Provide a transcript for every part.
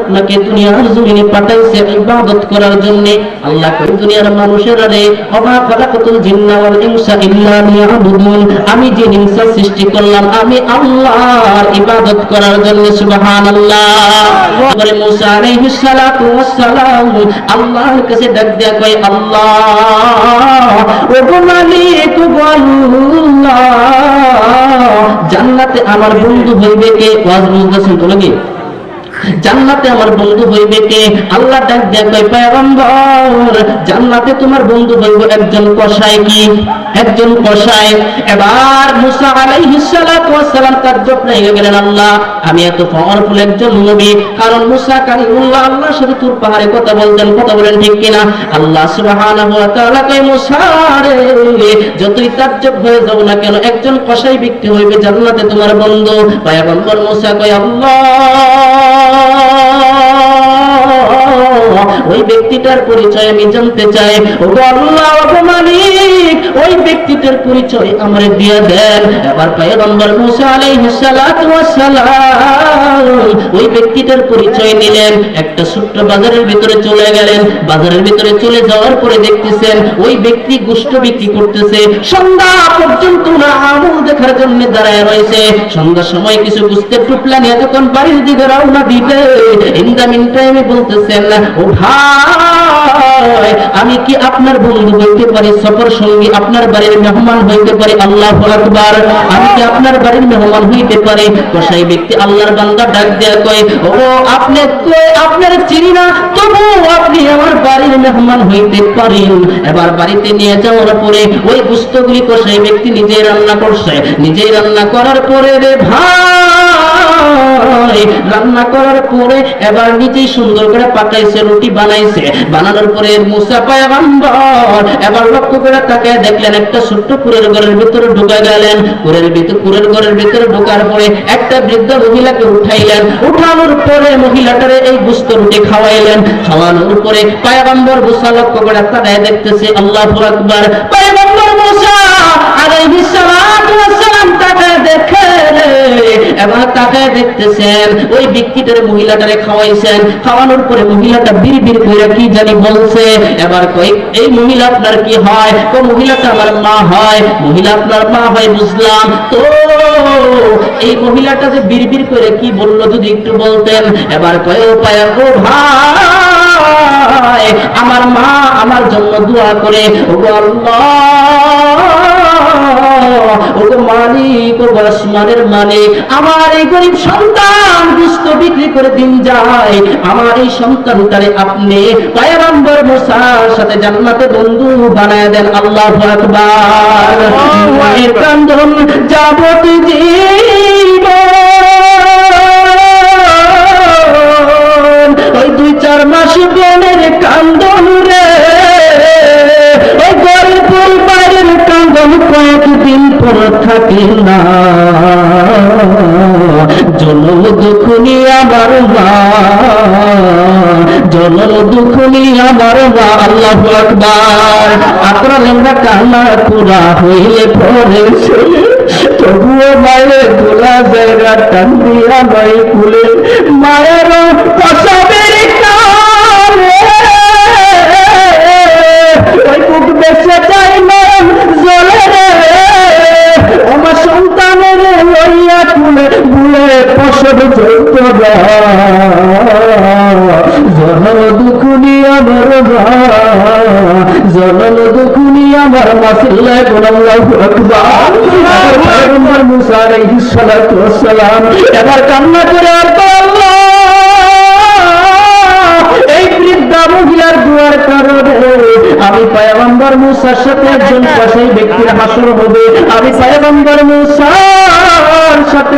আপনাকে দুনিয়ার জমিনে পাঠাইছে ইবাদত করার জন্য। আল্লাহ কই দুনিয়ার খালাকাতুল জিন্না ওয়াল ইনসা ইল্লা লিয়াবুদুন। আমি যে ইনসা সৃষ্টি করলাম, আমি আল্লাহর ইবাদত করার জন্য, সুবহানাল্লাহ। মুসা সালাতু আল্লাহর কাছে ডাক দেয়া কয়, আল্লাহ ও গো মালিক জান্নাতে আমার বন্ধু হইবে কে? ওয়াজ বুঝতেছেন তো নাকি? জান্নাতে আমার বন্ধু হইবে কে? আল্লাহ ডাক দেয়া কয়, পয়গম্বর, জান্নাতে তোমার বন্ধু হইব একজন কসাই কি? একজন কসাই। এবার মুসা আলাইহিস সালাতু ওয়াস সালাম তাজ্জব হয়ে গেলেন আল্লাহ, আমি এত পাওয়ারফুল একজন নবী। কারণ মুসা কালিমুল্লাহ আল্লাহর সাথে তুর পাহাড়ে কথা বলতেন, কথা বলেন ঠিক কিনা আল্লাহ সুবহানাহু ওয়া তাআলা কয়, মুসা রে, যতই তাজ্জব হয়ে যাও না কেন, একজন কসাই ব্যক্তি হইবে জান্নাতে তোমার বন্ধু। পয়গম্বর মুসা কয়, আল্লাহ ওই ব্যক্তিটার পরিচয় আমি জানতে চাই। ও আল্লাহ মালিক। ওই ব্যক্তিটার পরিচয় আমার দিয়ে দেন। এবার পয়গম্বর মুসা আলাইহিস সালাতু ওয়াস সালাম ওই ব্যক্তিটার পরিচয় নিলেন। একটা ছোট্ট বাজারের ভিতরে চলে গেলেন। বাজারের ভিতরে চলে যাওয়ার পরে দেখতেছেন ওই ব্যক্তি গোষ্ঠ বিক্রি করতেছে। সন্ধ্যা পর্যন্ত না আমল দেখার জন্য দাঁড়ায় রয়েছে। সন্ধ্যার সময় কিছু বুঝতে টুপলানি এতক্ষণ বাড়ির দিকে রওনা দিবে। ইন দা মিন টাইমে বলতেছেন, ও ভাই, আমি কি আপনার বন্ধু বলতে পারি? সফর সঙ্গী আপনার বাড়ির মেহমান হইতে পারি আল্লাহ আকবার। আমি আপনার বাড়ির মেহমান হইতে পারি সেই ব্যক্তি আল্লাহর বান্দা ডাক দেয়া কয়, ও, আপনি আপনার চিনি না? তবু আপনি আমার বাড়ির মেহমান হইতে পারেন। এবার বাড়িতে নিয়ে যাওয়ার পরে ওই পুস্তকগুলি সেই ব্যক্তি নিজেই রান্না করছে। নিজেই রান্না করার পরে রে ভাই রান্না করার পরে এবার নিজেই সুন্দর করে পাকাইছে, রুটি বানাইছে। বানানোর পরে মুসা পায়গাম্বর এবার লক্ষ্য করে তাকে দেখলেন একটা ছোট্ট কুরের ঘরের ভিতরে ঢুকে গেলেন। কুরের ভিতরে কুরের ঘরের ভিতরে ঢোকার পরে একটা বৃদ্ধ মহিলাকে উঠাইলেন। উঠানোর পরে মহিলাটারে এই গুস্ত রুটি খাওয়াইলেন। খাওয়ানোর পরে পায়গাম্বর মুসা লক্ষ্য করে তাকায় দেখতেছে, আল্লাহু আকবার। পায়গাম্বর মুসা আলাইহিস সালাতু ওয়াস এবার তাকায় দেখতেছেন, ওই ব্যক্তিটার মহিলাটারে খাওয়াইছেন। খাওয়ানোর পরে মহিলাটা বীর বীর করে কি জানি বলছে, এবার এই মহিলা আপনার কি হয়? তো মহিলাটা আমার মা হয়, মহিলা আপনার মা হয়, বুঝলাম। তো এই মহিলাটা যে বীর বীর করে কি বলল যদি একটু বলতেন, এবার কয় ও ও ভাই, আমার মা আমার জন্য দোয়া করে। ও আল্লাহ মালিক আসমানের মালিক আমার এই গরিব সন্তান দুস্থ বিক্রি করে দিন যায়। আমার এই সন্তানটারে আপনি পয়গম্বর মুসার সাথে জান্নাতে বন্ধু বানায় দেন। আল্লাহ আকবার। জীবন না। জনম দুখনি আমার মা। জনম দুখনি আমার মা, আল্লাহ আকবার। আপনার আমরা কান্না পুরা হইলে পরে তবুও মায়ের গোলা জায়গা টান দিয়া মাই কুলে। মায়ের প্রসবের জনম দুখুনি আমার মা জনম দুখুনি আমার মাসিল্লাহ গোলাল্লাহু আকবার পয়গম্বর মুসা আলাইহিস সালাতু ওয়াস সালাম এবার কান্না করে এই বৃদ্ধা মহিলার দুয়ার কারণে আমি পয়গম্বর মুসার সাথে একজন কসাই ব্যক্তির হাসর হবে আমি পয়গম্বর মুসার সাথে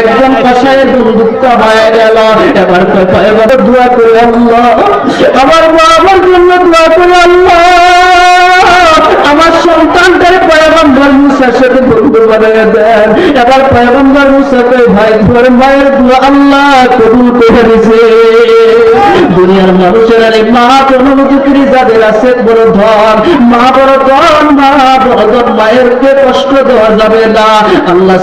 একজন কষায় বন্ধুত্ব হয়ে গেল। এবার পয়গম্বর দোয়া করে আল্লাহ, আমার মা আমার জন্য দোয়া করে আল্লাহ। আমার সন্তানটারে পয়গম্বর মুসার সাথে বানায় দেন। এবার পয়গম্বর মুসা কই ভাই তোর মায়ের দোয়া আল্লাহ কবুল করে দিছে দুনিয়ার মানুষের মা, কোনো দুঃখী যাদের আছে, বড় ধন। মা বড় ধন, মা মায়েরকে কষ্ট দেওয়া যাবে না। আল্লাহ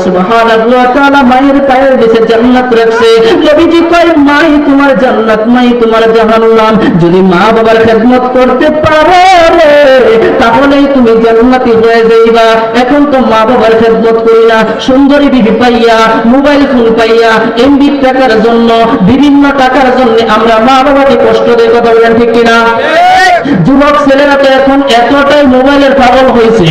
তাআলা মায়ের পায়ের নিচে জান্নাত রাখছে। নবীজি মাই তোমার জান্নাত, মাই তোমার জাহান্নাম। যদি মা বাবার খেদমত করতে পারো তাহলেই তুমি জান্নাতি হয়ে যাইবা। এখন তো মা বাবার খেদমত করি না। সুন্দরী বিবি পাইয়া, মোবাইল ফোন পাইয়া এমবি টাকার জন্য, বিভিন্ন টাকার জন্য আমরা মা বাবাকে কষ্ট দিয়ে কথা বলেন ঠিক কিনা? যুবক ছেলেরা তো এখন এতটাই মোবাইলের পাগল হয়েছে